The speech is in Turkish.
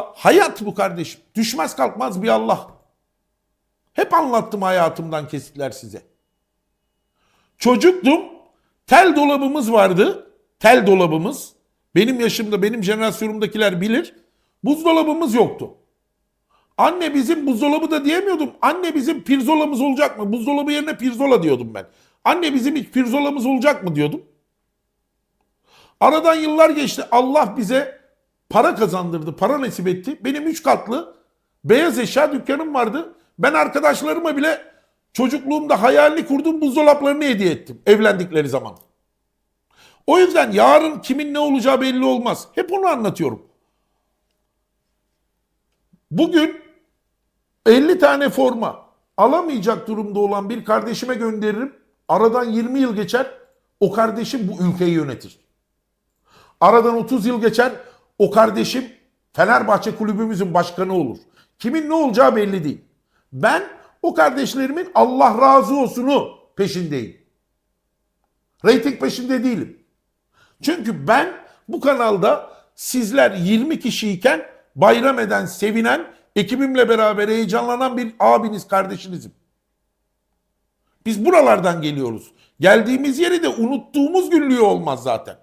Hayat bu kardeşim. Düşmez kalkmaz bir Allah. Hep anlattım hayatımdan kesitler size. Çocuktum. Tel dolabımız vardı. Tel dolabımız. Benim yaşımda, benim jenerasyonumdakiler bilir. Buzdolabımız yoktu. Anne bizim buzdolabı da diyemiyordum. Anne bizim pirzolamız olacak mı? Buzdolabı yerine pirzola diyordum ben. Anne bizim hiç pirzolamız olacak mı diyordum. Aradan yıllar geçti. Allah bize para kazandırdı, para nasip etti. Benim üç katlı beyaz eşya dükkanım vardı. Ben arkadaşlarıma bile çocukluğumda hayalini kurduğum buzdolaplarını hediye ettim evlendikleri zaman. O yüzden yarın kimin ne olacağı belli olmaz. Hep onu anlatıyorum. Bugün 50 tane forma alamayacak durumda olan bir kardeşime gönderirim. Aradan 20 yıl geçer. O kardeşim bu ülkeyi yönetir. Aradan 30 yıl geçer. O kardeşim Fenerbahçe kulübümüzün başkanı olur. Kimin ne olacağı belli değil. Ben o kardeşlerimin Allah razı olsunu peşindeyim. Rating peşinde değilim. Çünkü ben bu kanalda sizler 20 kişiyken bayram eden, sevinen, ekibimle beraber heyecanlanan bir abiniz, kardeşinizim. Biz buralardan geliyoruz. Geldiğimiz yeri de unuttuğumuz günlüğü olmaz zaten.